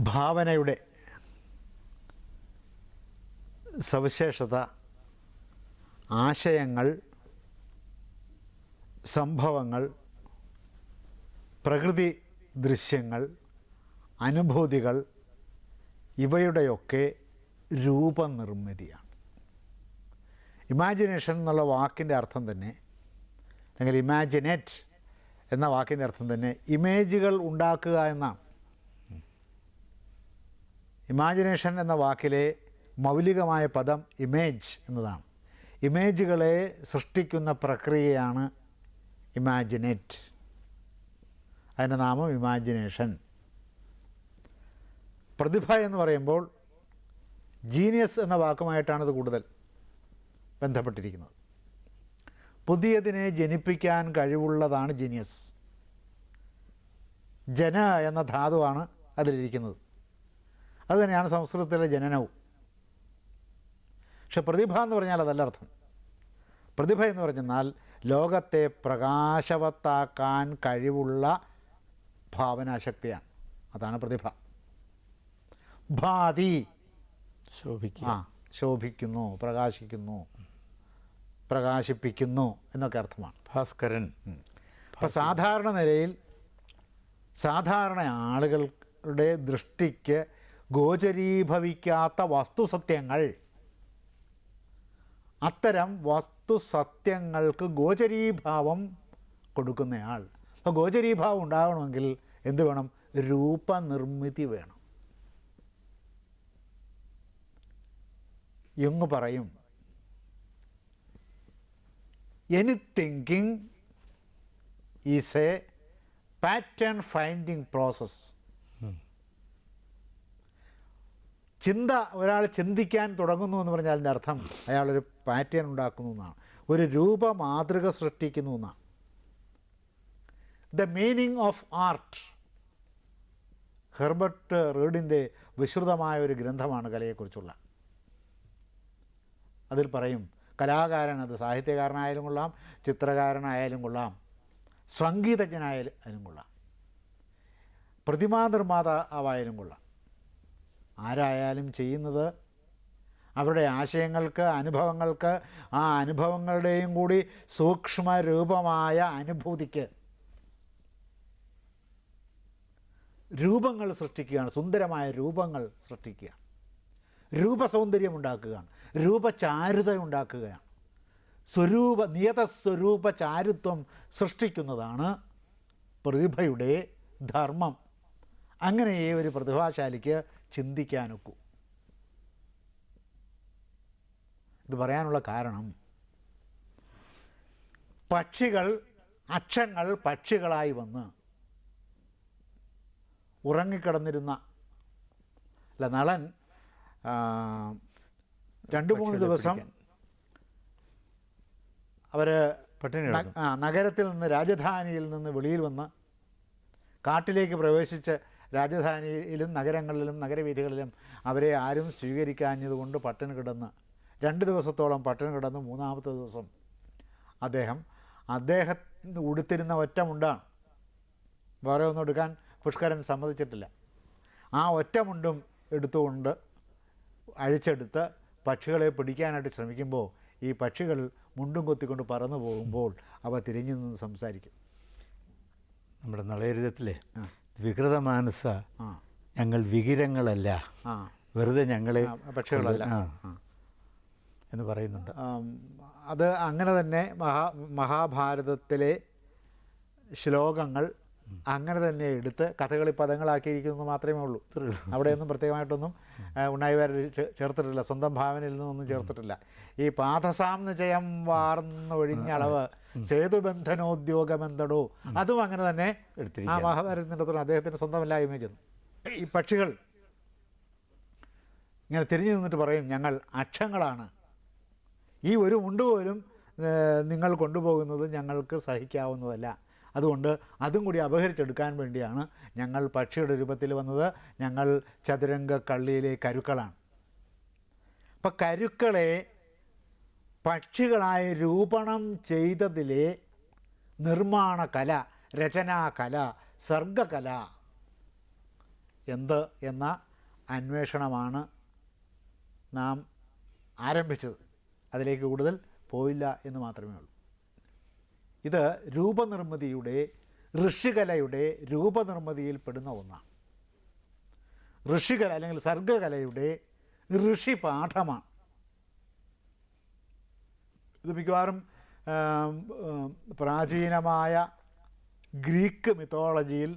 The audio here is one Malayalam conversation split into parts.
ഭാവനയുടെ സവിശേഷത ആശയങ്ങൾ സംഭവങ്ങൾ പ്രകൃതി ദൃശ്യങ്ങൾ അനുഭൂതികൾ ഇവയുടെയൊക്കെ രൂപനിർമ്മിതിയാണ്. ഇമാജിനേഷൻ എന്നുള്ള വാക്കിന്റെ അർത്ഥം തന്നെ അല്ലെങ്കിൽ ഇമാജിനേറ്റ് എന്ന വാക്കിന്റെ അർത്ഥം തന്നെ ഇമേജുകൾ ഉണ്ടാക്കുക എന്നാണ്. ഇമാജിനേഷൻ എന്ന വാക്കിലെ മൗലികമായ പദം ഇമേജ് എന്നതാണ്. ഇമേജുകളെ സൃഷ്ടിക്കുന്ന പ്രക്രിയയാണ് ഇമാജിനേറ്റ്. അതിന്റെ നാമം ഇമാജിനേഷൻ. പ്രതിഭ എന്ന് പറയുമ്പോൾ ജീനിയസ് എന്ന വാക്കുമായിട്ടാണ് ഇത് കൂടുതൽ ബന്ധപ്പെട്ടിരിക്കുന്നത്. പുതിയതിനെ ജനിപ്പിക്കാൻ കഴിവുള്ളതാണ് ജീനിയസ്. ജന എന്ന ധാതുവാണ് അതിലിരിക്കുന്നത്. അതുതന്നെയാണ് സംസ്കൃതത്തിലെ ജനനവും. പക്ഷെ പ്രതിഭ എന്ന് പറഞ്ഞാൽ അതല്ല അർത്ഥം. പ്രതിഭ എന്ന് പറഞ്ഞാൽ ലോകത്തെ പ്രകാശവത്താക്കാൻ കഴിവുള്ള ഭാവനാശക്തിയാണ്. അതാണ് പ്രതിഭ. ഭാതി. ശോഭിക്കുക. ആ ശോഭിക്കുന്നു പ്രകാശിക്കുന്നു പ്രകാശിപ്പിക്കുന്നു എന്നൊക്കെ അർത്ഥമാണ്. ഭാസ്കരൻ. അപ്പോൾ സാധാരണ നിലയിൽ സാധാരണ ആളുകളുടെ ദൃഷ്ടിക്ക് ഗോചരീഭവിക്കാത്ത വസ്തുസത്യങ്ങൾ. അത്തരം വസ്തുസത്യങ്ങൾക്ക് ഗോചരീഭാവം കൊടുക്കുന്നയാൾ. അപ്പോൾ ഗോചരീഭാവം ഉണ്ടാകണമെങ്കിൽ എന്ത് വേണം? രൂപനിർമ്മിതി വേണം. എന്ന് പറയും. Any thinking is a pattern finding process. ചിന്ത ഒരാൾ ചിന്തിക്കാൻ തുടങ്ങുന്നു എന്ന് പറഞ്ഞാൽ അതിന്റെ അർത്ഥം അയാളൊരു പാറ്റേൺ ഉണ്ടാക്കുന്നു എന്നാണ്. ഒരു രൂപ മാതൃക സൃഷ്ടിക്കുന്നു എന്നാണ്. The meaning of art Herbert റീഡിന്റെ വിശ്രുതമായ ഒരു ഗ്രന്ഥമാണ് കലയെക്കുറിച്ചുള്ള. അതിൽ പറയും കലാകാരൻ അത് സാഹിത്യകാരനായാലും കൊള്ളാം ചിത്രകാരനായാലും കൊള്ളാം സംഗീതജ്ഞനായാലും കൊള്ളാം പ്രതിമാ നിർമ്മാതാവായാലും കൊള്ളാം. ആരായാലും ചെയ്യുന്നത് അവരുടെ ആശയങ്ങൾക്ക് അനുഭവങ്ങൾക്ക് ആ അനുഭവങ്ങളുടെയും കൂടി സൂക്ഷ്മ രൂപമായ അനുഭൂതിക്ക് രൂപങ്ങൾ സൃഷ്ടിക്കുകയാണ്. സുന്ദരമായ രൂപങ്ങൾ സൃഷ്ടിക്കുക. രൂപസൗന്ദര്യം ഉണ്ടാക്കുകയാണ് രൂപചാരുത ഉണ്ടാക്കുകയാണ് സ്വരൂപ നിയത സ്വരൂപ ചാരുത്വം സൃഷ്ടിക്കുന്നതാണ് പ്രതിഭയുടെ ധർമ്മം. അങ്ങനെ ഈ ഒരു പ്രതിഭാശാലിക്ക് ചിന്തിക്കാനൊക്കൂ ഇത് പറയാനുള്ള കാരണം പക്ഷികൾ അക്ഷങ്ങൾ പക്ഷികളായി വന്ന് ഉറങ്ങിക്കിടന്നിരുന്ന അല്ല നളൻ രണ്ട് മൂന്ന് ദിവസം. അവർ നഗരത്തിൽ നിന്ന് രാജധാനിയിൽ നിന്ന് വെളിയിൽ വന്ന് കാട്ടിലേക്ക് പ്രവേശിച്ച് രാജധാനിയിലും നഗരങ്ങളിലും നഗരവീഥികളിലും അവരെ ആരും സ്വീകരിക്കാഞ്ഞതുകൊണ്ട് പട്ടിണി കിടന്ന് രണ്ട് ദിവസത്തോളം പട്ടിണി കിടന്ന് മൂന്നാമത്തെ ദിവസം അദ്ദേഹം അദ്ദേഹം ഉടുത്തിരുന്ന ഒറ്റ മുണ്ടാണ്. വേറെ ഒന്നും എടുക്കാൻ പുഷ്കരൻ സമ്മതിച്ചിട്ടില്ല. ആ ഒറ്റ മുണ്ടും എടുത്തുകൊണ്ട് അഴിച്ചെടുത്ത് പക്ഷികളെ പിടിക്കാനായിട്ട് ശ്രമിക്കുമ്പോൾ ഈ പക്ഷികൾ മുണ്ടും കൊത്തിക്കൊണ്ട് പറന്നു പോകുമ്പോൾ അവ തിരിഞ്ഞു നിന്ന് സംസാരിക്കും. നമ്മുടെ നളയരിതത്തിലെ വികൃത മാനസ ഞങ്ങൾ വികിരങ്ങളല്ല. വെറുതെ ഞങ്ങളെ പക്ഷികളല്ല. എന്ന് പറയുന്നുണ്ട്. അത് അങ്ങനെ തന്നെ മഹാ മഹാഭാരതത്തിലെ ശ്ലോകങ്ങൾ അങ്ങനെ തന്നെ എടുത്ത് കഥകളി പദങ്ങളാക്കിയിരിക്കുന്നത് മാത്രമേ ഉള്ളൂ. അവിടെയൊന്നും പ്രത്യേകമായിട്ടൊന്നും ആ, ഉണ്ണായി വാര്യർ ചേർത്തിട്ടില്ല. സ്വന്തം ഭാവനയിൽ നിന്നൊന്നും ചേർത്തിട്ടില്ല. ഈ പാദസാം ജയം വാർന്നൊഴിഞ്ഞളവ് സേതുബന്ധനോദ്യോഗമെന്തടോ അതും അങ്ങനെ തന്നെ ആ. മഹാഭാരതത്തിന്റെ അദ്ദേഹത്തിന്റെ സ്വന്തമല്ല ഇമേജ് ഈ പക്ഷികൾ ഇങ്ങനെ തിരിഞ്ഞു നിന്നിട്ട് പറയും ഞങ്ങൾ അക്ഷങ്ങളാണ്. ഈ ഒരു മുണ്ട് പോലും നിങ്ങൾ കൊണ്ടുപോകുന്നത് ഞങ്ങൾക്ക് സഹിക്കാവുന്നതല്ല. അതുകൊണ്ട് അതും കൂടി അപഹരിച്ചെടുക്കാൻ വേണ്ടിയാണ് ഞങ്ങൾ പക്ഷിയുടെ രൂപത്തിൽ വന്നത്. ഞങ്ങൾ ചതുരംഗ കള്ളിയിലെ കരുക്കളാണ്. അപ്പം കരുക്കളെ പക്ഷികളായി രൂപണം ചെയ്തതിലെ നിർമ്മാണ കല രചനാകല സർഗകല എന്ത് എന്ന അന്വേഷണമാണ് നാം ആരംഭിച്ചത്. അതിലേക്ക് കൂടുതൽ പോയില്ല എന്ന് മാത്രമേ ഉള്ളൂ. ഇത് രൂപനിർമ്മിതിയുടെ ഋഷികലയുടെ രൂപനിർമ്മിതിയിൽ പെടുന്ന ഒന്നാണ്. ഋഷികല അല്ലെങ്കിൽ സർഗകലയുടെ ഋഷി പാഠമാണ്. ഇത് മിക്കവാറും പ്രാചീനമായ ഗ്രീക്ക് മിത്തോളജിയിൽ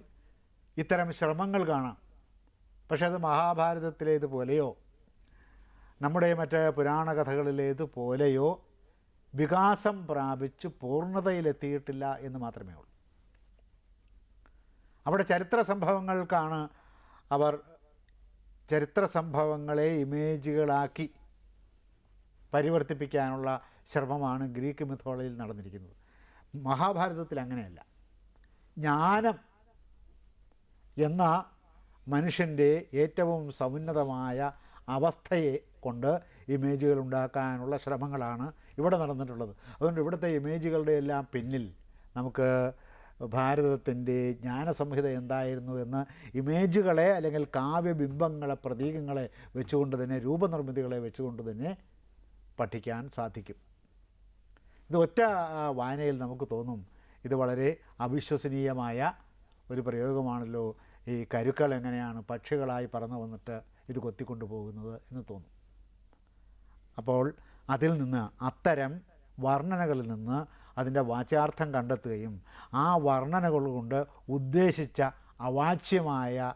ഇത്തരം ശ്രമങ്ങൾ കാണാം. പക്ഷേ അത് മഹാഭാരതത്തിലേതുപോലെയോ നമ്മുടെ മറ്റ് പുരാണ കഥകളിലേതുപോലെയോ വികാസം പ്രാപിച്ച് പൂർണതയിലെത്തിയിട്ടില്ല എന്ന് മാത്രമേ ഉള്ളൂ. അവിടെ ചരിത്ര സംഭവങ്ങൾക്കാണ് അവർ ചരിത്ര സംഭവങ്ങളെ ഇമേജുകളാക്കി പരിവർത്തിപ്പിക്കാനുള്ള ശ്രമമാണ് ഗ്രീക്ക് മിഥോളജിയിൽ നടന്നിരിക്കുന്നത്. മഹാഭാരതത്തിൽ അങ്ങനെയല്ല. ജ്ഞാനം എന്ന മനുഷ്യന്റെ ഏറ്റവും സമുന്നതമായ അവസ്ഥയെ കൊണ്ട് ഇമേജുകൾ ഉണ്ടാക്കാനുള്ള ശ്രമങ്ങളാണ് ഇവിടെ നടന്നിട്ടുള്ളത്. അതുകൊണ്ട് ഇവിടുത്തെ ഇമേജുകളുടെ എല്ലാം പിന്നിൽ നമുക്ക് ഭാരതത്തിന്റെ ജ്ഞാനസംഹിത എന്തായിരുന്നു എന്ന് ഇമേജുകളെ അല്ലെങ്കിൽ കാവ്യബിംബങ്ങളെ പ്രതീകങ്ങളെ വെച്ചുകൊണ്ട് തന്നെ രൂപനിർമ്മിതികളെ വെച്ചുകൊണ്ട് തന്നെ പഠിക്കാൻ സാധിക്കും. ഇത് ഒറ്റ വായനയിൽ നമുക്ക് തോന്നും. ഇത് വളരെ അവിശ്വസനീയമായ ഒരു പ്രയോഗമാണല്ലോ. ഈ കരുക്കൾ എങ്ങനെയാണ് പക്ഷികളായി പറന്നു വന്നിട്ട് ഇത് കൊത്തിക്കൊണ്ടു പോകുന്നത് എന്ന് തോന്നും. അപ്പോൾ അതിൽ നിന്ന് അത്തരം വർണനകളിൽ നിന്ന് അതിന്റെ വാചാർത്ഥം കണ്ടെത്തുകയും ആ വർണനകൾ കൊണ്ട് ഉദ്ദേശിച്ച അവാച്യമായ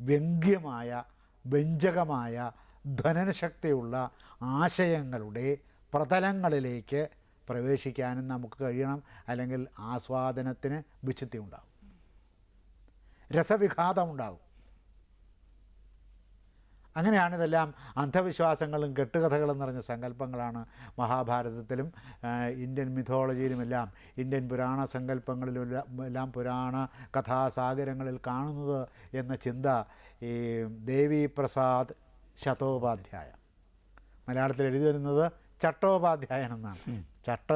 വ്യംഗ്യമായ വ്യഞ്ജകമായ ധ്വനനശക്തിയുള്ള ആശയങ്ങളുടെ പ്രതലങ്ങളിലേക്ക് പ്രവേശിക്കാനും നമുക്ക് കഴിയണം. അല്ലെങ്കിൽ ആസ്വാദനത്തിന് വിച്ഛിത്തി ഉണ്ടാകും രസവിഘാതം ഉണ്ടാകും അങ്ങനെയാണ് ഇതെല്ലാം അന്ധവിശ്വാസങ്ങളും കെട്ടുകഥകളും നിറഞ്ഞ സങ്കല്പങ്ങളാണ് മഹാഭാരതത്തിലും ഇന്ത്യൻ മിഥോളജിയിലുമെല്ലാം ഇന്ത്യൻ പുരാണ സങ്കല്പങ്ങളിലും എല്ലാം- പുരാണ കഥാസാഗരങ്ങളിൽ കാണുന്നത് എന്ന ചിന്ത ഈ ദേവി പ്രസാദ് ശതോപാധ്യായ. മലയാളത്തിൽ എഴുതി വരുന്നത് ചട്ടോപാധ്യായൻ എന്നാണ്. ചട്ട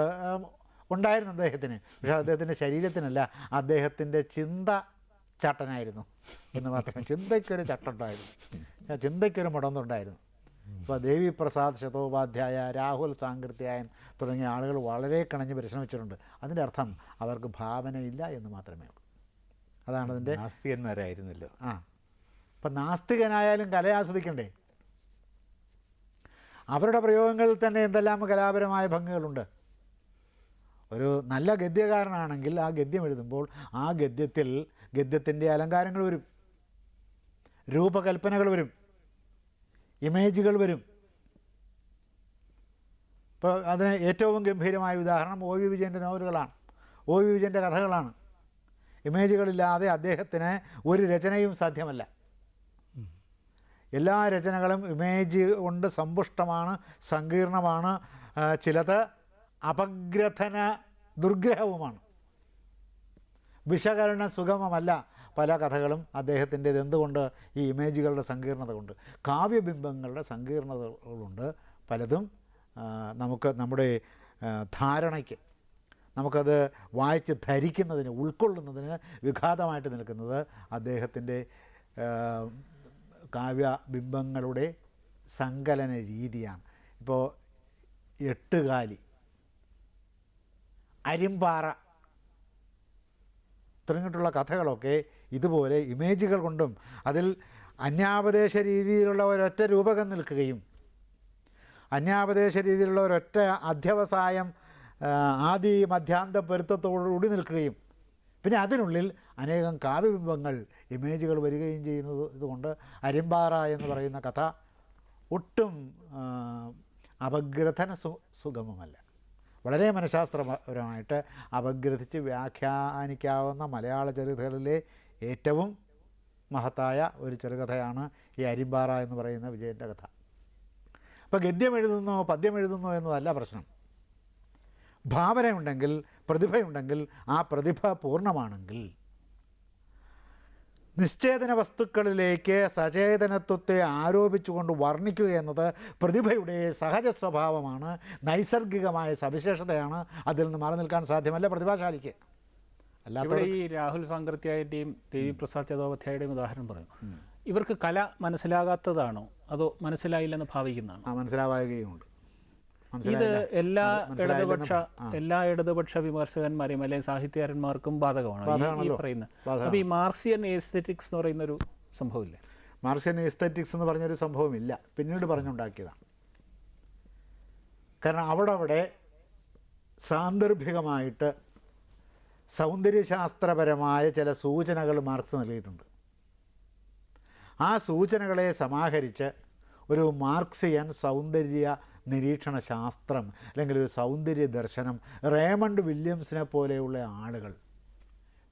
ഉണ്ടായിരുന്നു അദ്ദേഹത്തിന്. പക്ഷേ അദ്ദേഹത്തിന്റെ ശരീരത്തിനല്ല അദ്ദേഹത്തിന്റെ ചിന്ത ചട്ടനായിരുന്നു. എന്ന് മാത്രം. ചിന്തയ്ക്കൊരു ചട്ടുണ്ടായിരുന്നു. ഞാൻ ചിന്തയ്ക്കൊരു മുടന്നുണ്ടായിരുന്നു അപ്പോൾ ദേവി പ്രസാദ് ശതോപാധ്യായ രാഹുൽ സാങ്കൃത്യായൻ തുടങ്ങിയ ആളുകൾ വളരെ കണഞ്ഞ് പരിശ്രമിച്ചിട്ടുണ്ട്. അതിന്റെ അർത്ഥം അവർക്ക് ഭാവനയില്ല എന്ന് മാത്രമേ ഉള്ളൂ. അതാണ് അതിന്റെ നാസ്തികന്മാരായിരുന്നല്ലോ. ആ. അപ്പം നാസ്തികനായാലും കല ആസ്വദിക്കണ്ടേ? അവരുടെ പ്രയോഗങ്ങളിൽ തന്നെ എന്തെല്ലാം കലാപരമായ ഭംഗികളുണ്ട്? ഒരു നല്ല ഗദ്യകാരനാണെങ്കിൽ ആ ഗദ്യം എഴുതുമ്പോൾ ആ ഗദ്യത്തിൽ ഗദ്യത്തിന്റെ അലങ്കാരങ്ങൾ വരും. രൂപകൽപ്പനകൾ വരും. ഇമേജുകൾ വരും. ഇപ്പോൾ അതിന് ഏറ്റവും ഗംഭീരമായ ഉദാഹരണം ഒ വി വിജയന്റെ നോവലുകളാണ്. ഒ വി വിജയന്റെ കഥകളാണ്. ഇമേജുകളില്ലാതെ അദ്ദേഹത്തിന് ഒരു രചനയും സാധ്യമല്ല. എല്ലാ രചനകളും ഇമേജ് കൊണ്ട് സമ്പുഷ്ടമാണ് സങ്കീർണമാണ് ചിലത് അപഗ്രഥന ദുർഗ്രഹവുമാണ്. വിശകലന സുഗമമല്ല പല കഥകളും അദ്ദേഹത്തിന്റേത് എന്തുകൊണ്ട് ഈ ഇമേജുകളുടെ സങ്കീർണത കൊണ്ട് കാവ്യബിംബങ്ങളുടെ സങ്കീർണതകളുണ്ട് പലതും നമുക്ക് നമ്മുടെ ധാരണയ്ക്ക്. നമുക്കത് വായിച്ച് ധരിക്കുന്നതിന് ഉൾക്കൊള്ളുന്നതിന് വിഘാതമായിട്ട് നിൽക്കുന്നത് അദ്ദേഹത്തിന്റെ കാവ്യബിംബങ്ങളുടെ സങ്കലന രീതിയാണ്. ഇപ്പോൾ എട്ടുകാലി അരിമ്പാറ തുടങ്ങിയിട്ടുള്ള കഥകളൊക്കെ ഇതുപോലെ ഇമേജുകൾ കൊണ്ടും അതിൽ അന്യാപദേശ രീതിയിലുള്ള ഒരൊറ്റ രൂപകം നിൽക്കുകയും അന്യാപദേശ രീതിയിലുള്ള ഒരൊറ്റ അധ്യവസായം ആദി മധ്യാന്ത പൊരുത്തത്തോടുകൂടി നിൽക്കുകയും പിന്നെ അതിനുള്ളിൽ അനേകം കാവ്യബിംബങ്ങൾ ഇമേജുകൾ വരികയും ചെയ്യുന്നത് ഇതുകൊണ്ട് അരിമ്പാറ എന്ന് പറയുന്ന കഥ ഒട്ടും അപഗ്രഥന സു സുഗമമല്ല. വളരെ മനഃശാസ്ത്രപരമായിട്ട് അപഗ്രഥിച്ച് വ്യാഖ്യാനിക്കാവുന്ന മലയാള ചെറുകഥകളിലെ ഏറ്റവും മഹത്തായ ഒരു ചെറുകഥയാണ് ഈ അരിമ്പാറ എന്ന് പറയുന്ന വിജയന്റെ കഥ. അപ്പോൾ ഗദ്യം എഴുതുന്നോ പദ്യം എഴുതുന്നോ എന്നതല്ല പ്രശ്നം. ഭാവനയുണ്ടെങ്കിൽ പ്രതിഭയുണ്ടെങ്കിൽ ആ പ്രതിഭ പൂർണമാണെങ്കിൽ നിശ്ചേതന വസ്തുക്കളിലേക്ക് സചേതനത്വത്തെ ആരോപിച്ചുകൊണ്ട് വർണിക്കുക എന്നത് പ്രതിഭയുടെ സഹജ സ്വഭാവമാണ്. നൈസർഗികമായ സവിശേഷതയാണ് അതിൽ നിന്ന് മാറി നിൽക്കാൻ സാധ്യമല്ല പ്രതിഭാശാലിക്ക്. അല്ലാതെ ഈ രാഹുൽ സാങ്കർത്യായന്റെയും ദേവി പ്രസാദ് ചതോപാധ്യായുടെയും ഉദാഹരണം പറഞ്ഞു ഇവർക്ക് കല മനസ്സിലാകാത്തതാണോ? അതോ മനസ്സിലായില്ലെന്ന് ഭാവിക്കുന്നതാണോ? ആ മനസ്സിലാവുകയുമുണ്ട് ഇത് എല്ലാ ഇടതുപക്ഷ എല്ലാ ഇടതുപക്ഷ വിമർശകന്മാരെയും അല്ലെങ്കിൽ സാഹിത്യകാരന്മാർക്കും ബാധകമാണ്. ഈ- പറയുന്ന. അപ്പോൾ ഈ മാർസിയൻ എസ്തെറ്റിക്സ് എന്ന് പറയുന്ന ഒരു സംഭവമില്ലേ? മാർഷ്യൻ എസ്തെറ്റിക്സ് എന്ന് പറഞ്ഞൊരു സംഭവമില്ല. പിന്നീട് പറഞ്ഞുണ്ടാക്കിയതാണ്. കാരണം അവിടെ അവിടെ സാന്ദർഭികമായിട്ട് സൗന്ദര്യശാസ്ത്രപരമായ ചില സൂചനകൾ മാർക്സ് നൽകിയിട്ടുണ്ട്. ആ സൂചനകളെ സമാഹരിച്ച് ഒരു മാർക്സിയൻ സൗന്ദര്യ നിരീക്ഷണ ശാസ്ത്രം അല്ലെങ്കിൽ ഒരു സൗന്ദര്യ ദർശനം റേമണ്ട് വില്യംസിനെ പോലെയുള്ള ആളുകൾ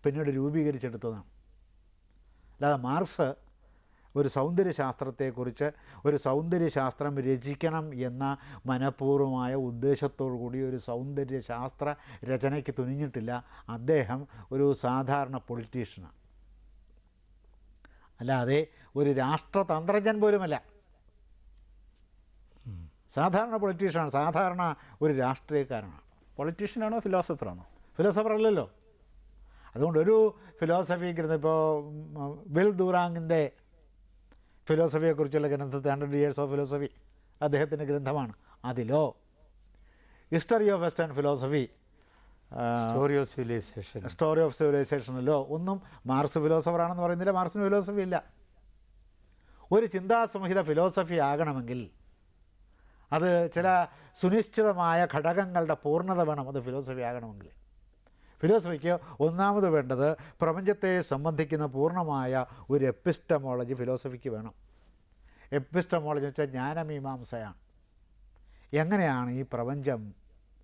പിന്നീട് രൂപീകരിച്ചെടുത്തതാണ്. അല്ലാതെ മാർക്സ് ഒരു സൗന്ദര്യശാസ്ത്രത്തെക്കുറിച്ച് ഒരു സൗന്ദര്യശാസ്ത്രം രചിക്കണം എന്ന മനഃപൂർവമായ ഉദ്ദേശത്തോടു കൂടി ഒരു സൗന്ദര്യശാസ്ത്ര രചനയ്ക്ക് തുനിഞ്ഞിട്ടില്ല. അദ്ദേഹം ഒരു സാധാരണ പൊളിറ്റീഷ്യനാണ്. അല്ലാതെ ഒരു രാഷ്ട്രതന്ത്രജ്ഞൻ പോലുമല്ല. സാധാരണ പൊളിറ്റീഷ്യനാണ് സാധാരണ ഒരു രാഷ്ട്രീയക്കാരനാണ്. പൊളിറ്റീഷ്യനാണോ ഫിലോസഫറാണോ? ഫിലോസഫർ അല്ലല്ലോ. അതുകൊണ്ട് ഒരു ഫിലോസഫി ഗ്രന്ഥം ഇപ്പോൾ വിൽ ദൂറാങ്ങിന്റെ ഫിലോസഫിയെക്കുറിച്ചുള്ള ഗ്രന്ഥത്തെ ഹൺഡ്രഡ് ഇയേഴ്സ് ഓഫ് ഫിലോസഫി അദ്ദേഹത്തിന്റെ ഗ്രന്ഥമാണ്. അതിലോ history of western philosophy story of civilisation story of സിവിലൈസേഷനിലോ ഒന്നും മാർസ് ഫിലോസഫറാണെന്ന് പറയുന്നില്ല. മാർസിന് ഫിലോസഫി ഇല്ല. ഒരു ചിന്താസംഹിത ഫിലോസഫി ആകണമെങ്കിൽ അത് ചില സുനിശ്ചിതമായ ഘടകങ്ങളുടെ പൂർണത വേണം അത് ഫിലോസഫി ആകണമെങ്കിൽ. ഫിലോസഫിക്ക് ഒന്നാമത് വേണ്ടത് പ്രപഞ്ചത്തെ സംബന്ധിക്കുന്ന പൂർണമായ ഒരു എപ്പിസ്റ്റമോളജി ഫിലോസഫിക്ക് വേണം. എപ്പിസ്റ്റമോളജി വെച്ചാൽ ജ്ഞാനമീമാംസയാണ്. എങ്ങനെയാണ് ഈ പ്രപഞ്ചം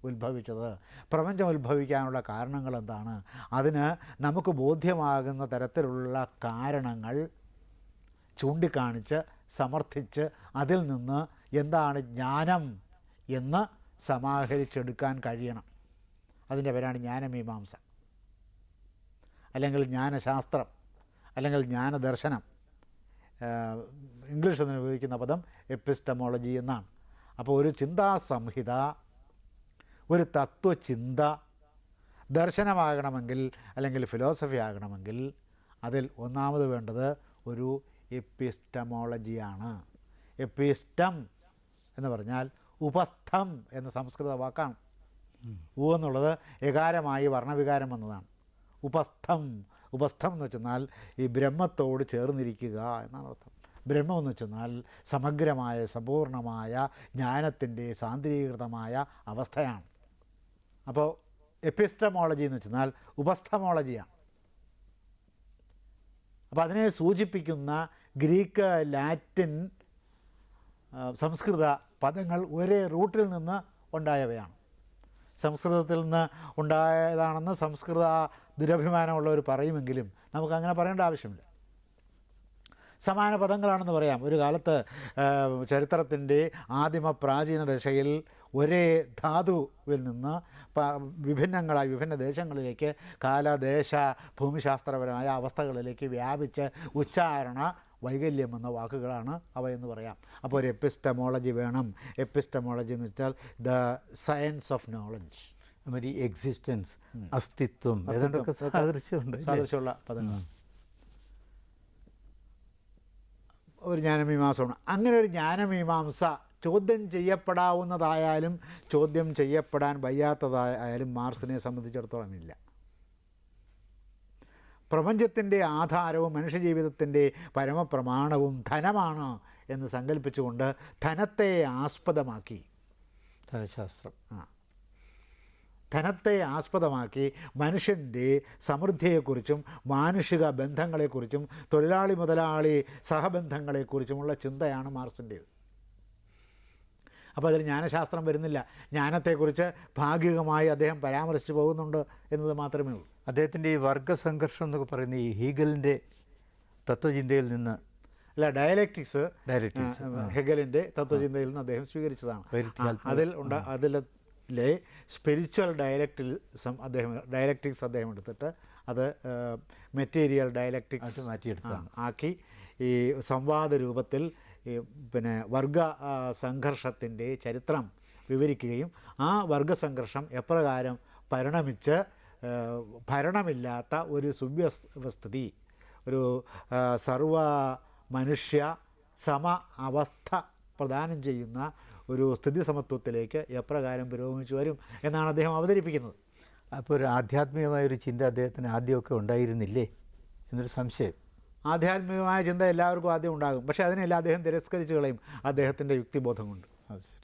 ഉത്ഭവിച്ചത്? പ്രപഞ്ചം ഉത്ഭവിക്കാനുള്ള കാരണങ്ങൾ എന്താണ്? അതിന് നമുക്ക് ബോധ്യമാകുന്ന തരത്തിലുള്ള കാരണങ്ങൾ ചൂണ്ടിക്കാണിച്ച് സമർത്ഥിച്ച് അതിൽ നിന്ന് എന്താണ് ജ്ഞാനം എന്ന് സമാഹരിച്ചെടുക്കാൻ കഴിയണം. അതിന്റെ പേരാണ് ജ്ഞാനമീമാംസ. അല്ലെങ്കിൽ ജ്ഞാനശാസ്ത്രം അല്ലെങ്കിൽ ജ്ഞാനദർശനം. ഇംഗ്ലീഷ് എന്ന് ഉപയോഗിക്കുന്ന പദം എപ്പിസ്റ്റമോളജി എന്നാണ്. അപ്പോൾ ഒരു ചിന്താ സംഹിത ഒരു തത്വചിന്ത ദർശനമാകണമെങ്കിൽ അല്ലെങ്കിൽ ഫിലോസഫി ആകണമെങ്കിൽ അതിൽ ഒന്നാമത് വേണ്ടത് ഒരു എപ്പിസ്റ്റമോളജിയാണ്. എപ്പിസ്റ്റം എന്ന് പറഞ്ഞാൽ ഉപസ്ഥം എന്ന സംസ്കൃത വാക്കാണ്. ഉ എന്നുള്ളത് എകാരമായി വർണവികാരം വന്നതാണ് ഉപസ്ഥം ഉപസ്ഥം എന്ന് വെച്ചെന്നാൽ ഈ ബ്രഹ്മത്തോട് ചേർന്നിരിക്കുക എന്നാണ് അർത്ഥം. ബ്രഹ്മം എന്ന് വെച്ചെന്നാൽ സമഗ്രമായ സമ്പൂർണമായ ജ്ഞാനത്തിന്റെ സാന്ദ്രീകൃതമായ അവസ്ഥയാണ്. അപ്പോൾ എപ്പിസ്റ്റമോളജി എന്ന് വെച്ചെന്നാൽ ഉപസ്ഥമോളജിയാണ്. അപ്പോൾ അതിനെ സൂചിപ്പിക്കുന്ന ഗ്രീക്ക് ലാറ്റിൻ സംസ്കൃത പദങ്ങൾ ഒരേ റൂട്ടിൽ നിന്ന് ഉണ്ടായവയാണ്. സംസ്കൃതത്തിൽ നിന്ന് ഉണ്ടായതാണെന്ന് സംസ്കൃത ദുരഭിമാനമുള്ളവർ പറയുമെങ്കിലും നമുക്കങ്ങനെ പറയേണ്ട ആവശ്യമില്ല. സമാന പദങ്ങളാണെന്ന് പറയാം. ഒരു കാലത്ത് ചരിത്രത്തിന്റെ ആദിമ പ്രാചീന ദശയിൽ ഒരേ ധാതുവിൽ നിന്ന് വിഭിന്നങ്ങളായി വിഭിന്ന ദേശങ്ങളിലേക്ക് കാലദേശ ഭൂമിശാസ്ത്രപരമായ അവസ്ഥകളിലേക്ക് വ്യാപിച്ച് ഉച്ചാരണ വൈകല്യം എന്ന വാക്കുകളാണ് അവ എന്ന് പറയാം. അപ്പോൾ ഒരു എപ്പിസ്റ്റമോളജി വേണം. എപ്പിസ്റ്റമോളജി എന്ന് വെച്ചാൽ the science of knowledge existence അസ്തിത്വം ഏതാണ്ടൊക്കെ സാദൃശ്യമുണ്ട് സാദൃശ്യമുള്ള പദങ്ങൾ ഒരു ജ്ഞാനമീമാംസമാണ് അങ്ങനെ ഒരു ജ്ഞാനമീമാംസ ചോദ്യം ചെയ്യപ്പെടാവുന്നതായാലും ചോദ്യം ചെയ്യപ്പെടാൻ വയ്യാത്തതായാലും മാർക്സിനെ സംബന്ധിച്ചിടത്തോളം ഇല്ല. പ്രപഞ്ചത്തിന്റെ ആധാരവും മനുഷ്യജീവിതത്തിന്റെ പരമപ്രമാണവും ധനമാണ് എന്ന് സങ്കല്പിച്ചുകൊണ്ട് ധനത്തെ ആസ്പദമാക്കി. ധനശാസ്ത്രം. ആ. ധനത്തെ ആസ്പദമാക്കി മനുഷ്യന്റെ സമൃദ്ധിയെക്കുറിച്ചും മാനുഷിക ബന്ധങ്ങളെക്കുറിച്ചും തൊഴിലാളി മുതലാളി സഹബന്ധങ്ങളെക്കുറിച്ചുമുള്ള ചിന്തയാണ് മാർസിന്റേത്. അപ്പോൾ അതിൽ ജ്ഞാനശാസ്ത്രം വരുന്നില്ല. ജ്ഞാനത്തെക്കുറിച്ച് ഭാഗികമായി അദ്ദേഹം പരാമർശിച്ചു പോകുന്നുണ്ട് എന്നത് മാത്രമേ ഉള്ളൂ. അദ്ദേഹത്തിന്റെ ഈ വർഗസംഘർഷം എന്നൊക്കെ പറയുന്ന ഈ ഹീഗലിന്റെ തത്വചിന്തയിൽ നിന്ന് അല്ല ഡയലക്റ്റിക്സ് ഡയലക്റ്റിക്സ് ഹെഗലിന്റെ തത്വചിന്തയിൽ നിന്ന് അദ്ദേഹം സ്വീകരിച്ചതാണ്. അതിൽ ഉണ്ട അതിലെ സ്പിരിച്വൽ ഡയലക്റ്റിസം അദ്ദേഹം ഡയലക്റ്റിക്സ് അദ്ദേഹം എടുത്തിട്ട് അത് മെറ്റീരിയൽ ഡയലക്റ്റിക്സ് മാറ്റിയെടുത്തതാണ്. ആക്കി ഈ സംവാദ രൂപത്തിൽ ഈ പിന്നെ വർഗ സംഘർഷത്തിന്റെ ചരിത്രം വിവരിക്കുകയും ആ വർഗസംഘർഷം എപ്രകാരം പരിണമിച്ച് ഭരണമില്ലാത്ത ഒരു സുവ്യവസ്ഥിതി ഒരു സർവ മനുഷ്യ സമ അവസ്ഥ പ്രദാനം ചെയ്യുന്ന ഒരു സ്ഥിതി സമത്വത്തിലേക്ക് എപ്രകാരം പുരോഗമിച്ചു വരും എന്നാണ് അദ്ദേഹം അവതരിപ്പിക്കുന്നത്. അപ്പോൾ ഒരു ആധ്യാത്മികമായ ഒരു ചിന്ത അദ്ദേഹത്തിന് ആദ്യമൊക്കെ ഉണ്ടായിരുന്നില്ലേ എന്നൊരു സംശയം. ആധ്യാത്മികമായ ചിന്ത എല്ലാവർക്കും ആദ്യം ഉണ്ടാകും. പക്ഷേ അതിനെല്ലാം അദ്ദേഹം തിരസ്കരിച്ചു കളയും. അദ്ദേഹത്തിന്റെ യുക്തിബോധം കൊണ്ട്. അത് ശരി.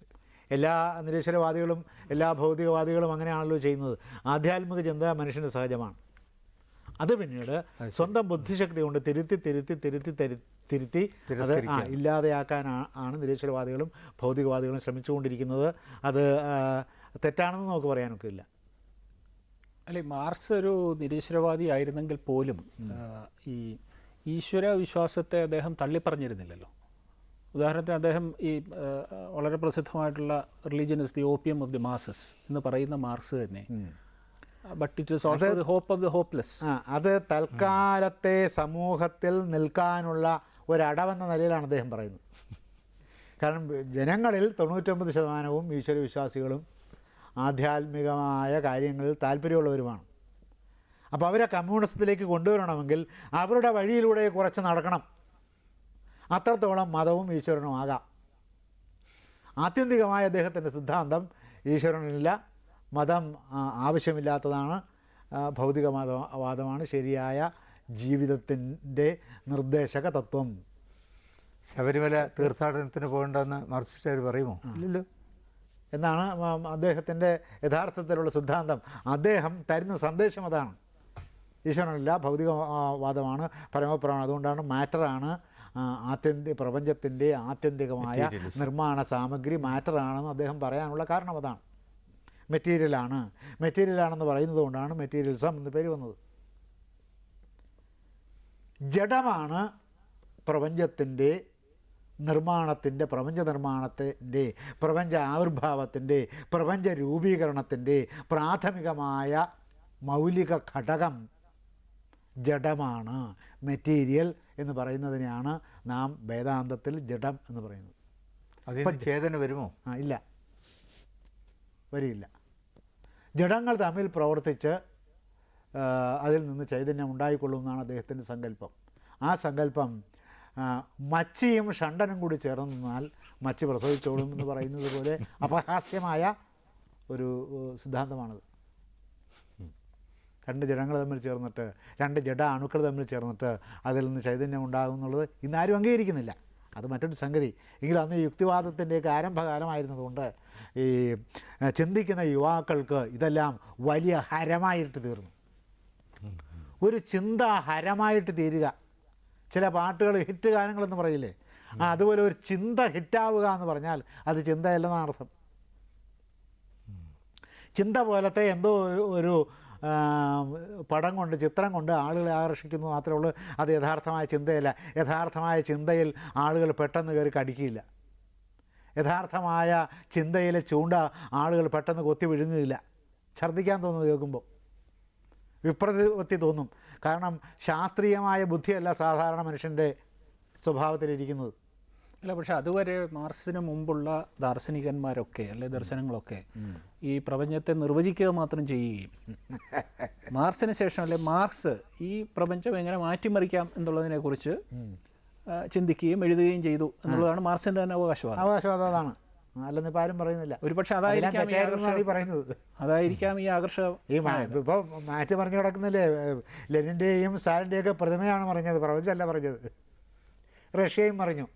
എല്ലാ നിരീശ്വരവാദികളും എല്ലാ ഭൗതികവാദികളും അങ്ങനെയാണല്ലോ ചെയ്യുന്നത്. ആധ്യാത്മിക ചിന്ത മനുഷ്യന് സഹജമാണ്. അത് പിന്നീട് സ്വന്തം ബുദ്ധിശക്തി കൊണ്ട് തിരുത്തി തിരുത്തി തിരുത്തി തിരു- തിരുത്തി അത് ആ. ഇല്ലാതെയാക്കാൻ ആണ് നിരീശ്വരവാദികളും ഭൗതികവാദികളും ശ്രമിച്ചുകൊണ്ടിരിക്കുന്നത്. അത് തെറ്റാണെന്ന് നമുക്ക് പറയാനൊക്കെ ഇല്ല. അല്ലെ മാർസ് ഒരു നിരീശ്വരവാദി ആയിരുന്നെങ്കിൽ പോലും ഈ ഈശ്വര വിശ്വാസത്തെ അദ്ദേഹം തള്ളിപ്പറഞ്ഞിരുന്നില്ലല്ലോ. ഉദാഹരണത്തിന് അദ്ദേഹം ഈ വളരെ പ്രസിദ്ധമായിട്ടുള്ള religion is the opium of the masses എന്ന് പറയുന്ന മാർസ് തന്നെ. But it is also the hope of the hopeless അത് തൽക്കാലത്തെ സമൂഹത്തിൽ നിൽക്കാനുള്ള ഒരടവെന്ന നിലയിലാണ് അദ്ദേഹം പറയുന്നത്. കാരണം ജനങ്ങളിൽ തൊണ്ണൂറ്റൊമ്പത് ശതമാനവും ഈശ്വരവിശ്വാസികളും ആധ്യാത്മികമായ കാര്യങ്ങളിൽ താല്പര്യമുള്ളവരുമാണ്. അപ്പോൾ അവരെ കമ്മ്യൂണിസത്തിലേക്ക് കൊണ്ടുവരണമെങ്കിൽ അവരുടെ വഴിയിലൂടെ കുറച്ച് നടക്കണം. അത്രത്തോളം മതവും ഈശ്വരനും ആകാം. ആത്യന്തികമായ അദ്ദേഹത്തിന്റെ സിദ്ധാന്തം ഈശ്വരനില്ല മതം ആവശ്യമില്ലാത്തതാണ് ആ, ഭൗതിക മത വാദമാണ് ശരിയായ ജീവിതത്തിന്റെ നിർദ്ദേശക തത്വം ശബരിമല തീർത്ഥാടനത്തിന് പോകണ്ടെന്ന് മാർക്സിസ്റ്റുകാർ പറയുമോ? ഇല്ലല്ലോ. എന്നാണ് അദ്ദേഹത്തിന്റെ യഥാർത്ഥത്തിലുള്ള സിദ്ധാന്തം. അദ്ദേഹം തരുന്ന സന്ദേശം അതാണ്. ഈശ്വരനില്ല ഭൗതികവാദമാണ് പരമപ്രമാണ് അതുകൊണ്ടാണ് മാറ്ററാണ് ആത്യന്തിക പ്രപഞ്ചത്തിന്റെ ആത്യന്തികമായ നിർമ്മാണ സാമഗ്രി മാറ്ററാണെന്ന് അദ്ദേഹം പറയാനുള്ള കാരണം അതാണ്. മെറ്റീരിയലാണ്. മെറ്റീരിയലാണെന്ന് പറയുന്നത് കൊണ്ടാണ് മെറ്റീരിയൽസം എന്ന് പേര് വന്നത്. ജഡമാണ് പ്രപഞ്ചത്തിന്റെ നിർമ്മാണത്തിന്റെ പ്രപഞ്ച നിർമ്മാണത്തിന്റെ പ്രപഞ്ച ആവിർഭാവത്തിന്റെ പ്രപഞ്ച രൂപീകരണത്തിന്റെ പ്രാഥമികമായ മൗലിക ഘടകം ജഡമാണ്. മെറ്റീരിയൽ എന്ന് പറയുന്നതിനെയാണ് നാം വേദാന്തത്തിൽ ജഡം എന്ന് പറയുന്നത്. അതിന് ചേതന വരുമോ? ആ ഇല്ല. വരില്ല ജഡങ്ങൾ തമ്മിൽ പ്രവർത്തിച്ച് അതിൽ നിന്ന് ചൈതന്യം ഉണ്ടായിക്കൊള്ളും എന്നാണ് അദ്ദേഹത്തിന്റെ സങ്കല്പം. ആ സങ്കല്പം മച്ചിയും ഷണ്ടനും കൂടി ചേർന്ന് നിന്നാൽ മച്ചി പ്രസവിച്ചോളും എന്ന് പറയുന്നത് പോലെ അപഹാസ്യമായ ഒരു സിദ്ധാന്തമാണത്. രണ്ട് ജഡങ്ങൾ തമ്മിൽ ചേർന്നിട്ട് രണ്ട് ജഡ അണുക്കൾ തമ്മിൽ ചേർന്നിട്ട് അതിൽ നിന്ന് ചൈതന്യം ഉണ്ടാകും എന്നുള്ളത് ഇന്നാരും അംഗീകരിക്കുന്നില്ല. അത് മറ്റൊരു സംഗതി. എങ്കിലും അന്ന് യുക്തിവാദത്തിന്റെയൊക്കെ ആരംഭകാലമായിരുന്നതുകൊണ്ട് ഈ ചിന്തിക്കുന്ന യുവാക്കൾക്ക് ഇതെല്ലാം വലിയ ഹരമായിട്ട് തീർന്നു. ഒരു ചിന്ത ഹരമായിട്ട് തീരുക. ചില പാട്ടുകൾ ഹിറ്റ് ഗാനങ്ങളെന്ന് പറയില്ലേ? അതുപോലെ ഒരു ചിന്ത ഹിറ്റാവുക എന്ന് പറഞ്ഞാൽ അത് ചിന്തയല്ലെന്നാണ് അർത്ഥം. ചിന്ത പോലത്തെ എന്തോ ഒരു- പടം കൊണ്ട് ചിത്രം കൊണ്ട് ആളുകളെ ആകർഷിക്കുന്നു മാത്രമേ ഉള്ളൂ. അത് യഥാർത്ഥമായ ചിന്തയല്ല. യഥാർത്ഥമായ ചിന്തയിൽ ആളുകൾ പെട്ടെന്ന് കയറി കടിക്കില്ല യഥാർത്ഥമായ ചിന്തയിലെ ചൂണ്ട ആളുകൾ പെട്ടെന്ന് കൊത്തി വിഴുങ്ങുകയില്ല. ഛർദ്ദിക്കാൻ തോന്നുന്നത് കേൾക്കുമ്പോൾ. വിപ്രതിപത്തി തോന്നും. കാരണം ശാസ്ത്രീയമായ ബുദ്ധിയല്ല സാധാരണ മനുഷ്യന്റെ സ്വഭാവത്തിലിരിക്കുന്നത്. അല്ല പക്ഷെ അതുവരെ മാർസിന് മുമ്പുള്ള ദാർശനികന്മാരൊക്കെ അല്ലെ ദർശനങ്ങളൊക്കെ ഈ പ്രപഞ്ചത്തെ നിർവചിക്കുക മാത്രം ചെയ്യുകയും മാർസിന് ശേഷം അല്ലെ മാർസ് ഈ പ്രപഞ്ചം എങ്ങനെ മാറ്റിമറിക്കാം എന്നുള്ളതിനെക്കുറിച്ച് കുറിച്ച് ചിന്തിക്കുകയും എഴുതുകയും ചെയ്തു എന്നുള്ളതാണ് മാർസിന്റെ തന്നെ അവകാശവാദം. അവകാശവാദം അതാണ്. അല്ലെന്ന് ഇപ്പം ആരും പറയുന്നില്ല. ഒരുപക്ഷെ അതായിരിക്കാം പറയുന്നത്. അതായിരിക്കാം ഈ ആകർഷകം ഈ ഇപ്പോൾ മാറ്റി പറഞ്ഞു കിടക്കുന്നില്ലേ? ലെനിന്റെയും സ്റ്റാലിന്റെയൊക്കെ പ്രതിമയാണ് പറഞ്ഞത് പ്രപഞ്ചമല്ല പറഞ്ഞത് റഷ്യയും പറഞ്ഞു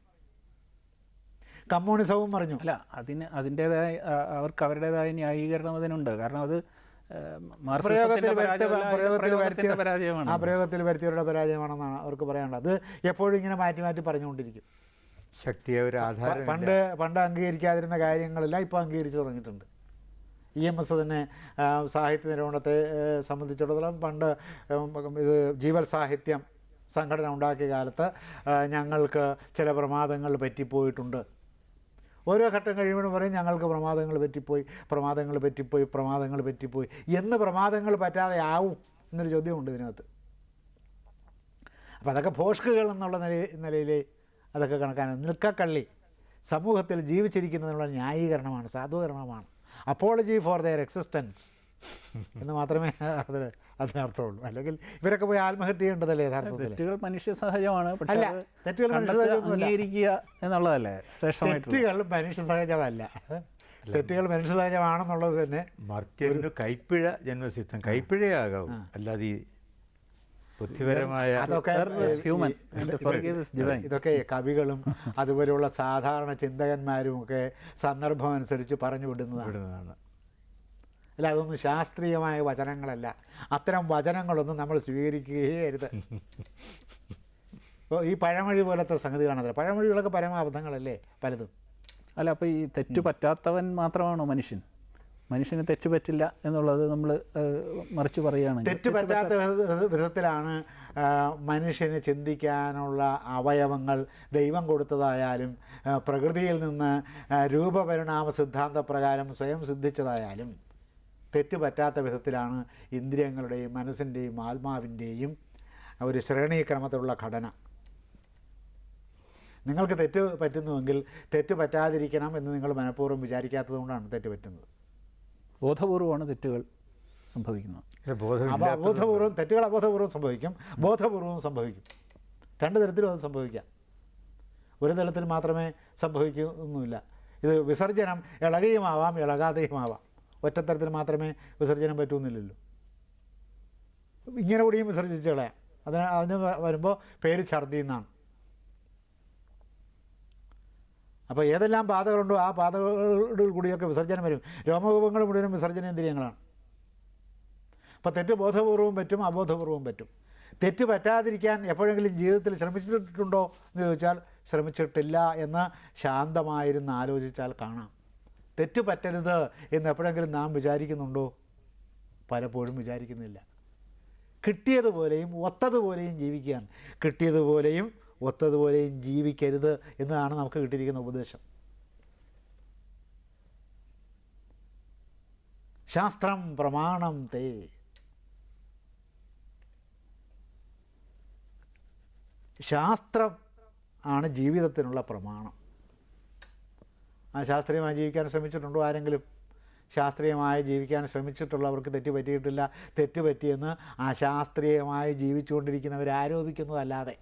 കമ്മ്യൂണിസവും പറഞ്ഞു. അല്ല അതിന് അതിന്റെതായ അവർക്ക് അവരുടേതായ ന്യായീകരണം അതിനുണ്ട്. കാരണം അത് പരാജയമാണ്. ആ പ്രയോഗത്തിൽ വരുത്തിയവരുടെ പരാജയമാണെന്നാണ് അവർക്ക് പറയാനുള്ളത്. അത് എപ്പോഴും ഇങ്ങനെ മാറ്റി മാറ്റി പറഞ്ഞുകൊണ്ടിരിക്കും. ശക്തിയെ ഒരു ആധാരം പണ്ട് പണ്ട് അംഗീകരിക്കാതിരുന്ന കാര്യങ്ങളെല്ലാം ഇപ്പോൾ അംഗീകരിച്ച് തുടങ്ങിയിട്ടുണ്ട്. ഇ എം എസ് തന്നെ സാഹിത്യ നിരൂപണത്തെ സംബന്ധിച്ചിടത്തോളം പണ്ട് ഇത് ജീവൽ സാഹിത്യം സംഘടന ഉണ്ടാക്കിയ കാലത്ത് ഞങ്ങൾക്ക് ചില പ്രമാദങ്ങൾ പറ്റിപ്പോയിട്ടുണ്ട്. ഓരോ ഘട്ടം കഴിയുമ്പോഴും പറയും ഞങ്ങൾക്ക് പ്രമാദങ്ങൾ പറ്റിപ്പോയി പ്രമാദങ്ങൾ പറ്റിപ്പോയി പ്രമാദങ്ങൾ പറ്റിപ്പോയി. എന്ന് പ്രമാദങ്ങൾ പറ്റാതെ ആവും എന്നൊരു ചോദ്യമുണ്ട് ഇതിനകത്ത്. അപ്പോൾ അതൊക്കെ ഭോഷ്കുകൾ എന്നുള്ള നില നിലയിൽ അതൊക്കെ കണക്കാണ്. നിൽക്കക്കള്ളി സമൂഹത്തിൽ ജീവിച്ചിരിക്കുന്നതിനുള്ള ന്യായീകരണമാണ് സാധൂകരണമാണ്. അപ്പോളജി ഫോർ ദെയർ എക്സിസ്റ്റൻസ് എന്ന് മാത്രമേ അതിന് അതിനർത്ഥമുള്ളൂ. അല്ലെങ്കിൽ ഇവരൊക്കെ പോയി ആത്മഹത്യ ചെയ്യേണ്ടതല്ലേ യഥാർത്ഥത്തിൽ തെറ്റുകൾ മനുഷ്യ സഹജമാണ്. പക്ഷെ അല്ല, തെറ്റുകൾ മനുഷ്യ. അംഗീകരിക്കുക എന്നുള്ളതല്ലേ തെറ്റുകൾ മനുഷ്യ സഹജമല്ല. തെറ്റുകൾ മനുഷ്യ സഹജമാണെന്നുള്ളത് തന്നെ മർത്യൊരു കൈപ്പിഴ ജന്മസിദ്ധം. കൈപ്പിഴയാകാം അല്ലാതെ ഈ ബുദ്ധിപരമായ. ഇതൊക്കെ കവികളും അതുപോലെയുള്ള സാധാരണ ചിന്തകന്മാരും ഒക്കെ സന്ദർഭം അനുസരിച്ച് പറഞ്ഞു വിടുന്നതാണ്. അല്ല അതൊന്നും ശാസ്ത്രീയമായ വചനങ്ങളല്ല. അത്തരം വചനങ്ങളൊന്നും നമ്മൾ സ്വീകരിക്കുകയേ അരുത് ഇപ്പോൾ ഈ പഴമൊഴി പോലത്തെ സംഗതി കാണത്തില്ല പഴമൊഴികളൊക്കെ പരമാബദ്ധങ്ങളല്ലേ പലതും? അല്ല അപ്പോൾ ഈ തെറ്റ് പറ്റാത്തവൻ മാത്രമാണോ മനുഷ്യൻ? മനുഷ്യന് തെറ്റ് പറ്റില്ല എന്നുള്ളത് നമ്മൾ മറിച്ച് പറയുകയാണ് തെറ്റ് പറ്റാത്ത വിധ- വിധത്തിലാണ് മനുഷ്യന് ചിന്തിക്കാനുള്ള അവയവങ്ങൾ ദൈവം കൊടുത്തതായാലും പ്രകൃതിയിൽ നിന്ന് രൂപപരിണാമ സിദ്ധാന്ത പ്രകാരം സ്വയം സിദ്ധിച്ചതായാലും തെറ്റ് പറ്റാത്ത വിധത്തിലാണ് ഇന്ദ്രിയങ്ങളുടെയും മനസ്സിന്റെയും ആത്മാവിന്റെയും ഒരു ശ്രേണീക്രമത്തിലുള്ള ഘടന. നിങ്ങൾക്ക് തെറ്റ് പറ്റുന്നുവെങ്കിൽ തെറ്റ് പറ്റാതിരിക്കണം എന്ന് നിങ്ങൾ മനഃപൂർവം വിചാരിക്കാത്തത് കൊണ്ടാണ് തെറ്റ് പറ്റുന്നത്. ബോധപൂർവമാണ് തെറ്റുകൾ സംഭവിക്കുന്നത്. അപ്പോൾ അബോധപൂർവം തെറ്റുകൾ അബോധപൂർവം സംഭവിക്കും. ബോധപൂർവം സംഭവിക്കും. രണ്ട് തരത്തിലും അത് സംഭവിക്കാം. ഒരു തലത്തിൽ മാത്രമേ സംഭവിക്കുന്നില്ല ഇത് വിസർജനം ഇളകുകയുമാവാം ഇളകാതെയുമാവാം. ഒറ്റത്തരത്തിൽ മാത്രമേ വിസർജനം പറ്റുന്നില്ലല്ലോ. ഇങ്ങനെ കൂടിയും വിസർജിച്ച് കളയാം. അതിന് അതിന് വരുമ്പോൾ പേര് ഛർദി എന്നാണ്. അപ്പോൾ ഏതെല്ലാം പാതകളുണ്ടോ ആ പാതകളിൽ കൂടിയൊക്കെ വിസർജനം വരും. രോമകൂപങ്ങൾ മുഴുവനും വിസർജനേന്ദ്രിയങ്ങളാണ് അപ്പോൾ തെറ്റ് ബോധപൂർവം പറ്റും അബോധപൂർവം പറ്റും. തെറ്റ് പറ്റാതിരിക്കാൻ എപ്പോഴെങ്കിലും ജീവിതത്തിൽ ശ്രമിച്ചിട്ടുണ്ടോ എന്ന് ചോദിച്ചാൽ ശ്രമിച്ചിട്ടില്ല എന്ന് ശാന്തമായിരുന്ന് ആലോചിച്ചാൽ കാണാം. തെറ്റ് പറ്റരുത് എന്ന് എപ്പോഴെങ്കിലും നാം വിചാരിക്കുന്നുണ്ടോ? പലപ്പോഴും വിചാരിക്കുന്നില്ല. കിട്ടിയതുപോലെയും ഒത്തതുപോലെയും ജീവിക്കുകയാണ്. കിട്ടിയതുപോലെയും ഒത്തതുപോലെയും ജീവിക്കരുത് എന്നതാണ് നമുക്ക് കിട്ടിയിരിക്കുന്ന ഉപദേശം. ശാസ്ത്രം പ്രമാണം തേ. ശാസ്ത്രം ആണ് ജീവിതത്തിനുള്ള പ്രമാണം. ആ ശാസ്ത്രീയമായി ജീവിക്കാൻ ശ്രമിച്ചിട്ടുണ്ടോ ആരെങ്കിലും? ശാസ്ത്രീയമായി ജീവിക്കാൻ ശ്രമിച്ചിട്ടുള്ളവർക്ക് തെറ്റ് പറ്റിയിട്ടില്ല. തെറ്റ് പറ്റിയെന്ന് ആ ശാസ്ത്രീയമായി ജീവിച്ചുകൊണ്ടിരിക്കുന്നവർ ആരോപിക്കുന്നതല്ലാതെ.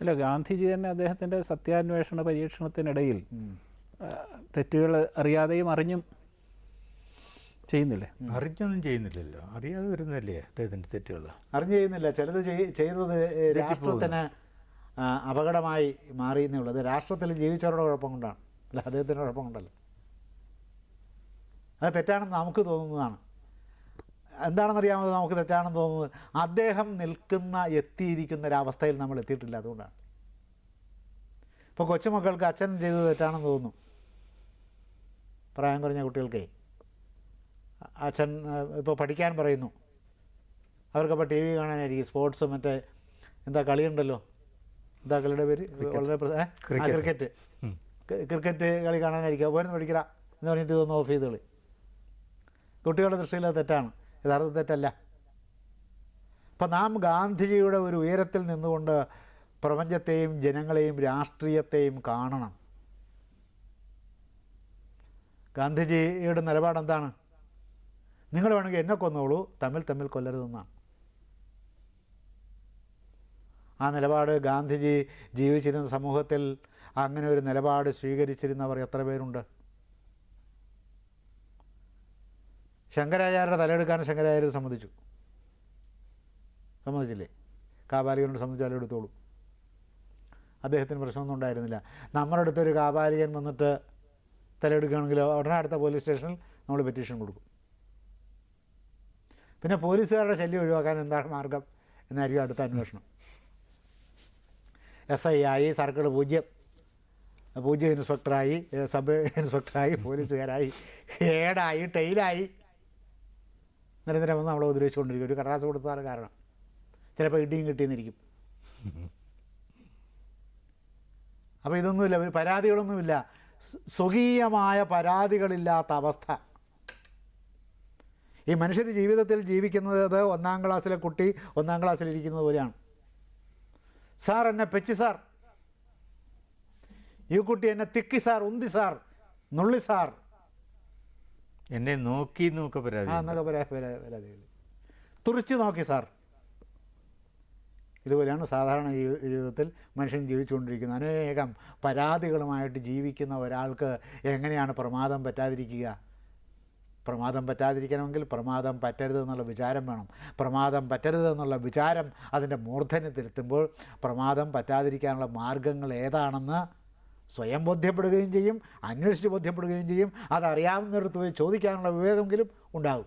അല്ല ഗാന്ധിജി തന്നെ അദ്ദേഹത്തിന്റെ സത്യാന്വേഷണ പരീക്ഷണത്തിനിടയിൽ തെറ്റുകൾ അറിയാതെയും അറിഞ്ഞും ചെയ്യുന്നില്ലേ? അറിഞ്ഞൊന്നും ചെയ്യുന്നില്ലല്ലോ. അറിയാതെ വരുന്നല്ലേ അദ്ദേഹത്തിന്റെ തെറ്റുകൾ? അറിഞ്ഞു ചെയ്യുന്നില്ല. ചിലത് ചെയ്- ചെയ്തത് രാഷ്ട്രത്തിന് അപകടമായി മാറി എന്നുള്ളത് രാഷ്ട്രത്തിൽ ജീവിച്ചവരുടെ കുഴപ്പം കൊണ്ടാണ്. അല്ല അദ്ദേഹത്തിന്റെ കുഴപ്പം കൊണ്ടല്ല. അത് തെറ്റാണെന്ന് നമുക്ക് തോന്നുന്നതാണ്. എന്താണെന്നറിയാമോ? നമുക്ക് തെറ്റാണെന്ന് തോന്നുന്നത്. അദ്ദേഹം നിൽക്കുന്ന എത്തിയിരിക്കുന്ന ഒരവസ്ഥയിൽ നമ്മൾ എത്തിയിട്ടില്ല. അതുകൊണ്ടാണ്. ഇപ്പോൾ കൊച്ചുമക്കൾക്ക് അച്ഛൻ ചെയ്തത് തെറ്റാണെന്ന് തോന്നുന്നു. പ്രായം കുറഞ്ഞ കുട്ടികൾക്കേ. അച്ഛൻ ഇപ്പോൾ പഠിക്കാൻ പറയുന്നു. അവർക്കപ്പോൾ ടി വി കാണാനായിരിക്കും സ്പോർട്സ് മറ്റേ എന്താ കളിയുണ്ടല്ലോ? കളിയുടെ പേര്? വളരെ ക്രിക്കറ്റ്. ക്രിക്കറ്റ്. കളി കാണാനായിരിക്കും. പോരുന്ന് പഠിക്കറ എന്ന് പറഞ്ഞിട്ട് ഇതൊന്ന് ഓഫ് ചെയ്ത് കളി. കുട്ടികളുടെ ദൃഷ്ടിയിൽ അത് തെറ്റാണ്. യഥാർത്ഥ തെറ്റല്ല. അപ്പം നാം ഗാന്ധിജിയുടെ ഒരു ഉയരത്തിൽ നിന്നുകൊണ്ട് പ്രപഞ്ചത്തെയും ജനങ്ങളെയും രാഷ്ട്രീയത്തെയും കാണണം. ഗാന്ധിജിയുടെ നിലപാട് എന്താണ് നിങ്ങൾ വേണമെങ്കിൽ എന്നെ കൊന്നോളൂ. തമ്മിൽ തമ്മിൽ കൊല്ലരുതെന്നാണ്. ആ നിലപാട് ഗാന്ധിജി ജീവിച്ചിരുന്ന സമൂഹത്തിൽ അങ്ങനെ ഒരു നിലപാട് സ്വീകരിച്ചിരുന്നവർ എത്ര പേരുണ്ട്? ശങ്കരാചാര്യരുടെ തലയെടുക്കാൻ ശങ്കരാചാര്യർ സമ്മതിച്ചു. സമ്മതിച്ചില്ലേ? കാപാലികനോട് സമ്മതിച്ച് തലയെടുത്തോളൂ. അദ്ദേഹത്തിന് പ്രശ്നമൊന്നും ഉണ്ടായിരുന്നില്ല. നമ്മുടെ അടുത്തൊരു കാപാലികൻ വന്നിട്ട് തലയെടുക്കുകയാണെങ്കിൽ ഉടനെ അടുത്ത പോലീസ് സ്റ്റേഷനിൽ നമ്മൾ പെറ്റീഷൻ കൊടുക്കും. പിന്നെ പോലീസുകാരുടെ ശല്യം ഒഴിവാക്കാൻ എന്താണ് മാർഗം? എന്നായിരിക്കും അടുത്ത അന്വേഷണം. എസ് ഐ ആയി സർക്കിൾ പൂജ്യം പൂജ്യം ഇൻസ്പെക്ടറായി സബ് ഇൻസ്പെക്ടറായി പോലീസുകാരായി ഹേഡായി ടെയിലായി. നിരന്തരം വന്ന് നമ്മളെ ഉപദ്രവിച്ചുകൊണ്ടിരിക്കും. ഒരു കടലാസ് കൊടുത്താണ് കാരണം. ചിലപ്പോൾ ഇടിയും കിട്ടിയെന്നിരിക്കും. അപ്പോൾ ഇതൊന്നുമില്ല. ഒരു പരാതികളൊന്നുമില്ല. സ്വകീയമായ പരാതികളില്ലാത്ത അവസ്ഥ. ഈ മനുഷ്യർ ജീവിതത്തിൽ ജീവിക്കുന്നത് ഒന്നാം ക്ലാസ്സിലെ കുട്ടി ഒന്നാം ക്ലാസ്സിലിരിക്കുന്നത് പോലെയാണ്. സാർ എന്നെ പെച്ചി സാർ. ഈ കുട്ടി എന്നെ തിക്കി സാർ ഉന്തി സാർ നുള്ളി സാർ. എന്നെ നോക്കി എന്നൊക്കെ ആ പരാതി എന്നൊക്കെ പരാതികൾ തുറിച്ച് നോക്കി സാർ. ഇതുപോലെയാണ് സാധാരണ ജീവിതത്തിൽ മനുഷ്യൻ ജീവിച്ചുകൊണ്ടിരിക്കുന്നത്. അനേകം പരാതികളുമായിട്ട് ജീവിക്കുന്ന ഒരാൾക്ക് എങ്ങനെയാണ് പ്രമാദം പറ്റാതിരിക്കുക? പ്രമാദം പറ്റാതിരിക്കണമെങ്കിൽ പ്രമാദം പറ്റരുത് എന്നുള്ള വിചാരം വേണം. പ്രമാദം പറ്റരുത് എന്നുള്ള വിചാരം അതിന്റെ മൂർധന്യത്തിലെത്തുമ്പോൾ പ്രമാദം പറ്റാതിരിക്കാനുള്ള മാർഗങ്ങൾ ഏതാണെന്ന് സ്വയം ബോധ്യപ്പെടുകയും ചെയ്യും അന്വേഷിച്ച് ബോധ്യപ്പെടുകയും ചെയ്യും. അതറിയാവുന്നിടത്ത് പോയി ചോദിക്കാനുള്ള വിവേകമെങ്കിലും ഉണ്ടാകും.